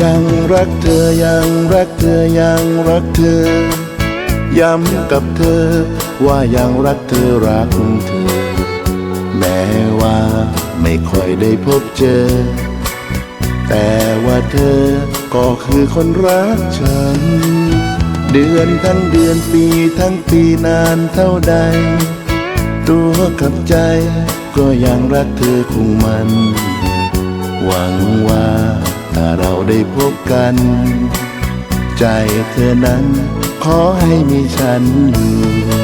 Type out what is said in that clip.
ยังรักเธอยังรักเธอยังรักเธอ ย้ำกับเธอ ว่ายังรักเธอรักเธอ แม้ว่าไม่ค่อยได้พบเจอ แต่ว่าเธอก็คือคนรักฉัน เดือนทั้งเดือนปีทั้งปีนานเท่าใด ตัวกับใจก็ยังรักเธอคงมัน หวังว่า ถ้าเราได้พบกัน ใจเธอนั้นขอให้มีฉันอยู่